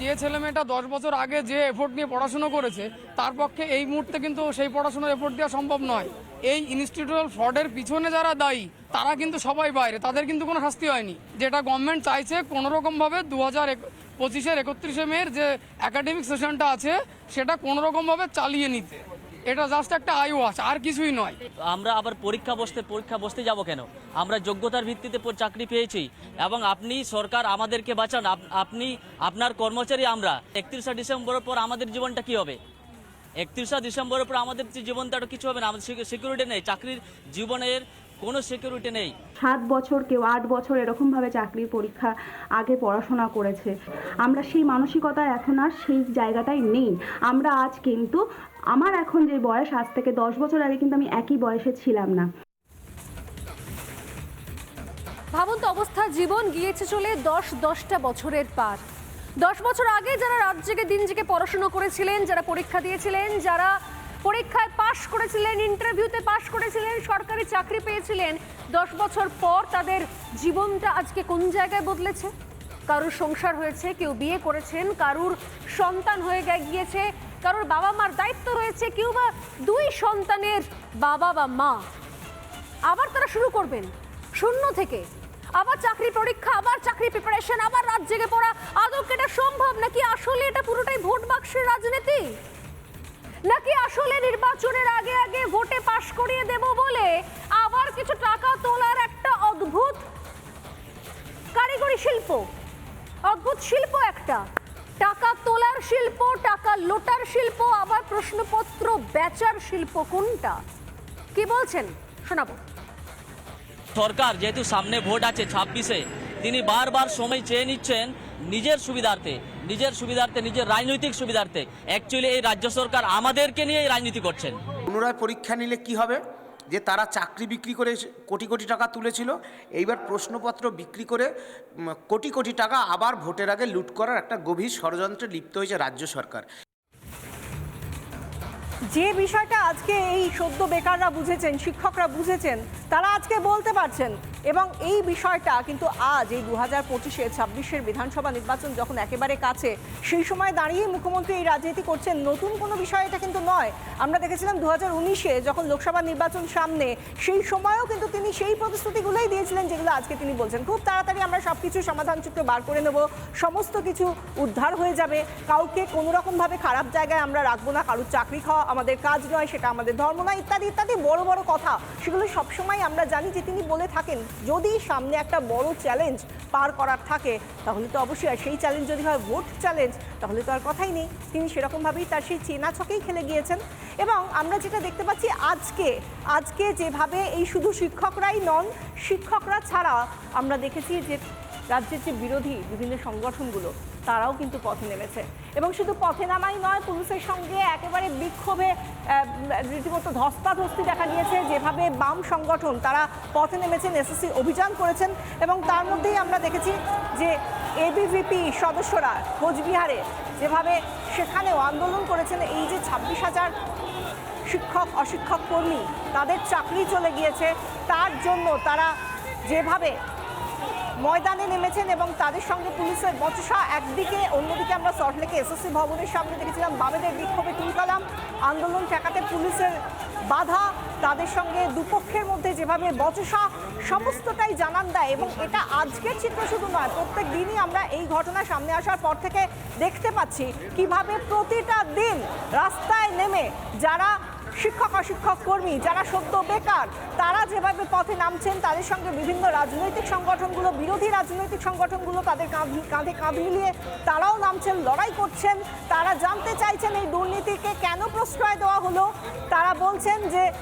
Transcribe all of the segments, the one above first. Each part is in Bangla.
যে ছেলে মেয়েটা দশ বছর আগে যে এফোর্ট নিয়ে পড়াশুনো করেছে, তার পক্ষে এই মুহূর্তে কিন্তু সেই পড়াশোনার এফোর্ট দেওয়া সম্ভব নয়। এই ইনস্টিটিউটাল ফ্রডের পিছনে যারা দায়ী, তারা কিন্তু সবাই বাইরে, তাদের কিন্তু কোনো শাস্তি হয়নি। যেটা গভর্নমেন্ট চাইছে কোনোরকমভাবে দু হাজার পঁচিশের একত্রিশে মেয়ের যে একাডেমিক সেশনটা আছে, সেটা কোনোরকমভাবে চালিয়ে নিতে। এটা জাস্ট একটা আই ওয়াশ আর কিছুই নয়। আমরা আবার পরীক্ষা বসতে পরীক্ষা বসতে যাব কেন? আমরা যোগ্যতার ভিত্তিতে চাকরি পেয়েছি এবং আপনি সরকার আমাদেরকে বাঁচান। আপ- আপনি আপনার কর্মচারী আমরা। একত্রিশে ডিসেম্বরের পর আমাদের জীবনটা কি হবে? একত্রিশে ডিসেম্বরের পর আমাদের যে জীবনটা আর কিছু হবে না। আমাদের সিকিউরিটি নেই। চাকরির জীবনের কোনো সিকিউরিটি নেই। সাত বছর কেউ আট বছর এরকমভাবে চাকরির পরীক্ষা আগে পড়াশোনা করেছে। আমরা সেই মানসিকতা এখন আর সেই জায়গাটাই নেই। আমরা আজ কিন্তু আমার এখন যে বয়স, আজ থেকে দশ বছর আগে কিন্তু আমি একই বয়সে ছিলাম না। ভাবন্ত অবস্থা, জীবন গিয়েছে চলে দশ, দশটা বছরের পার। দশ বছর আগে যারা রাত জেগে, দিন জেগে পড়াশুনো করেছিলেন, যারা পরীক্ষা দিয়েছিলেন, যারা পরীক্ষায় পাশ করেছিলেন, ইন্টারভিউতে পাশ করেছিলেন, সরকারি চাকরি পেয়েছিলেন, দশ বছর পর তাদের জীবনটা আজকে কোন জায়গায় বদলেছে? কারুর সংসার হয়েছে, কেউ বিয়ে করেছেন, কারুর সন্তান হয়ে গিয়েছে কারুর বাবা মার দায়িত্ব রয়েছে কেউ বা দুই সন্তানের বাবা বা মা। আবার তারা শুরু করবেন শূন্য থেকে। আবার চাকরি পরীক্ষা, আবার চাকরি প্রিপারেশন আবার রাত জেগে পড়া। আদৌ এটা সম্ভব? নাকি আসলে এটা পুরোটাই ভোট বাক্সের রাজনীতি? নাকি আসলে নির্বাচনের আগে আগে ভোটে পাশ করিয়ে দেব বলে আবার কিছু টাকা তোলার একটা অদ্ভুত কারিগরি শিল্প? অদ্ভুত শিল্প একটা। টাকা তোলার শিল্প টাকা লোটার শিল্প আবার প্রশ্নপত্র বেচার শিল্প কোনটা? কি বলছেন? শোনাবো। সরকার যেহেতু সামনে ভোট আছে ছাব্বিশে তিনি বারবার সময় চেয়ে নিচ্ছেন নিজের সুবিধার্থে নিজের সুবিধার্থে নিজের রাজনৈতিক সুবিধার্থে। অ্যাকচুয়ালি এই রাজ্য সরকার আমাদেরকে নিয়ে রাজনীতি করছেন। পুনরায় পরীক্ষা নিলে কি হবে? যে তারা চাকরি বিক্রি করে কোটি কোটি টাকা তুলেছিল, এইবার প্রশ্নপত্র বিক্রি করে কোটি কোটি টাকা আবার ভোটের আগে লুট করার একটা গভীর ষড়যন্ত্রে লিপ্ত হয়েছে রাজ্য সরকার। যে বিষয়টা আজকে এই সদ্য বেকাররা বুঝেছেন, শিক্ষকরা বুঝেছেন, তারা আজকে বলতে পারছেন। এবং এই বিষয়টা কিন্তু আজ এই দু হাজার পঁচিশে, ছাব্বিশের বিধানসভা নির্বাচন যখন একেবারে কাছে, সেই সময় দাঁড়িয়ে মুখ্যমন্ত্রী এই রাজনীতি করছেন। নতুন কোনো বিষয় এটা কিন্তু নয়। আমরা দেখেছিলাম দু হাজার উনিশে যখন লোকসভা নির্বাচন সামনে, সেই সময়ও কিন্তু তিনি সেই প্রতিশ্রুতিগুলোই দিয়েছিলেন যেগুলো আজকে তিনি বলছেন। খুব তাড়াতাড়ি আমরা সব কিছু সমাধান সূত্র বার করে নেব। সমস্ত কিছু উদ্ধার হয়ে যাবে। কাউকে কোনো রকমভাবে খারাপ জায়গায় আমরা রাখব না। কারোর চাকরি খাওয়া আমাদের কাজ নয়, সেটা আমাদের ধর্ম নয়, ইত্যাদি ইত্যাদি বড় বড় কথা। সেগুলো সবসময় আমরা জানি যে তিনি বলে থাকেন, যদি সামনে একটা বড় চ্যালেঞ্জ পার করার থাকে, তাহলে তো অবশ্যই, আর সেই চ্যালেঞ্জ যদি হয় ভোট চ্যালেঞ্জ তাহলে তো আর কথাই নেই। তিনি সেরকমভাবেই তার সেই চেনা ছকেই খেলে গিয়েছেন। এবং আমরা যেটা দেখতে পাচ্ছি, আজকে আজকে যেভাবে এই শুধু শিক্ষকরাই নন, শিক্ষকরা ছাড়া আমরা দেখেছি যে রাজ্যের যে বিরোধী বিভিন্ন সংগঠনগুলো, তারাও কিন্তু পথে নেমেছে। এবং শুধু পথে নামাই নয়, পুলিশের সঙ্গে একেবারে বিক্ষোভে রীতিমতো ধস্তাধস্তি দেখা গিয়েছে। যেভাবে বাম সংগঠন, তারা পথে নেমেছেন, এসএসসি অভিযান করেছেন এবং তার মধ্যেই আমরা দেখেছি যে এবিভিপি সদস্যরা কোচবিহারে যেভাবে সেখানেও আন্দোলন করেছেন, এই যে ছাব্বিশ হাজার শিক্ষক, অশিক্ষক কর্মী, তাদের চাকরি চলে গিয়েছে। তার জন্য তারা যেভাবে ময়দানে নেমেছেন এবং তাদের সঙ্গে পুলিশের বচসা। একদিকে, অন্যদিকে আমরা সল্টলেকে এসএসসি ভবনের সামনে দেখেছিলাম বামেদের বিক্ষোভে তুলকালাম আন্দোলন ঠেকাতে পুলিশের বাধা। তাদের সঙ্গে দুপক্ষের মধ্যে যেভাবে বচসা, সমস্তটাই জানান দেয় এবং এটা আজকের চিত্র শুধু নয়, প্রত্যেক দিনই আমরা এই ঘটনা সামনে আসার পর থেকে দেখতে পাচ্ছি। কীভাবে প্রতিটা দিন রাস্তায় নেমে যারা শিক্ষক, অশিক্ষক, কর্মী যারা সদ্য বেকার, তারা যেভাবে পথে নামছেন, তাদের সঙ্গে বিভিন্ন রাজনৈতিক সংগঠনগুলো, বিরোধী রাজনৈতিক সংগঠনগুলো তাদের কাঁধ- কাঁধে কাঁধ মিলিয়ে তারাও নামছেন, লড়াই করছেন। তারা জানতে চাইছেন এই দুর্নীতিকে কেন প্রশ্রয় দেওয়া হলো। তারা বলছেন যে,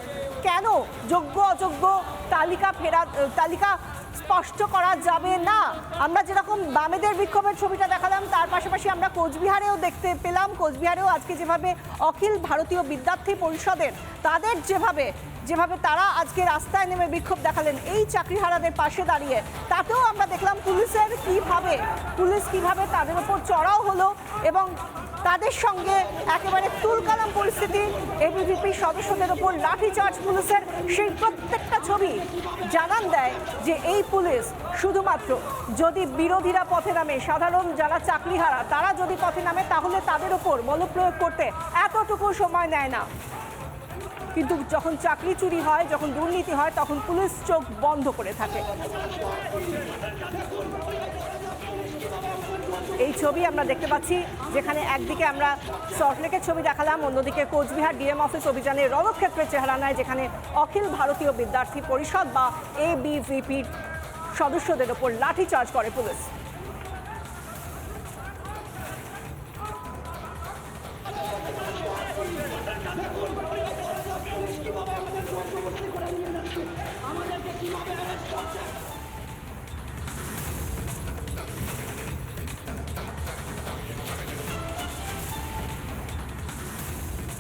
কেন যোগ্য, অযোগ্য তালিকা ফেরা, তালিকা স্পষ্ট করা যাবে না। আমরা যেরকম বামেদের বিক্ষোভের ছবিটা দেখালাম, তার পাশাপাশি আমরা কোচবিহারেও দেখতে পেলাম। কোচবিহারেও আজকে যেভাবে অখিল ভারতীয় বিদ্যার্থী পরিষদের, তাদের যেভাবে যেভাবে তারা আজকে রাস্তায় নেমে বিক্ষোভ দেখালেন, এই চাকরিহারাদের পাশে দাঁড়িয়ে, তাতেও আমরা দেখলাম পুলিশের কীভাবে, পুলিশ কীভাবে তাদের ওপর চড়াও হলো এবং তাদের সঙ্গে একেবারে তুলকালাম পরিস্থিতি। এবিভিপি সদস্যদের ওপর লাঠিচার্জ পুলিশের সেই প্রত্যেকটা ছবি জানান দেয় যে এই পুলিশ শুধুমাত্র যদি বিরোধীরা পথে নামে, সাধারণ যারা চাকরিহারা, তারা যদি পথে নামে, তাহলে তাদের ওপর বলপ্রয়োগ করতে এতটুকু সময় নেয় না। কিন্তু যখন চাকরি চুরি হয়, যখন দুর্নীতি হয়, তখন পুলিশ চোখ বন্ধ করে থাকে। এই ছবি আমরা দেখতে পাচ্ছি, যেখানে একদিকে আমরা সল্টলেকের ছবি দেখালাম, অন্যদিকে কোচবিহার ডিএম অফিস অভিযানে রণক্ষেত্রের চেহারা নেয়, যেখানে অখিল ভারতীয় বিদ্যার্থী পরিষদ বা এবিভিপির সদস্যদের ওপর লাঠিচার্জ করে পুলিশ।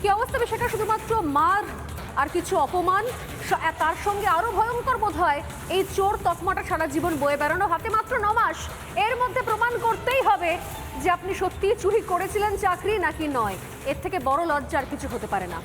কি অবস্থা সেটা শুধুমাত্র মার আর কিছু অপমান? তার সঙ্গে আরও ভয়ঙ্কর বোধ হয় এই চোর তকমাটা সারা জীবন বয়ে বেড়ানো। হাতে মাত্র ন মাস। এর মধ্যে প্রমাণ করতেই হবে যে আপনি সত্যিই চুরি করেছিলেন চাকরি নাকি নয়। এর থেকে বড় লজ্জা আর কিছু হতে পারে না।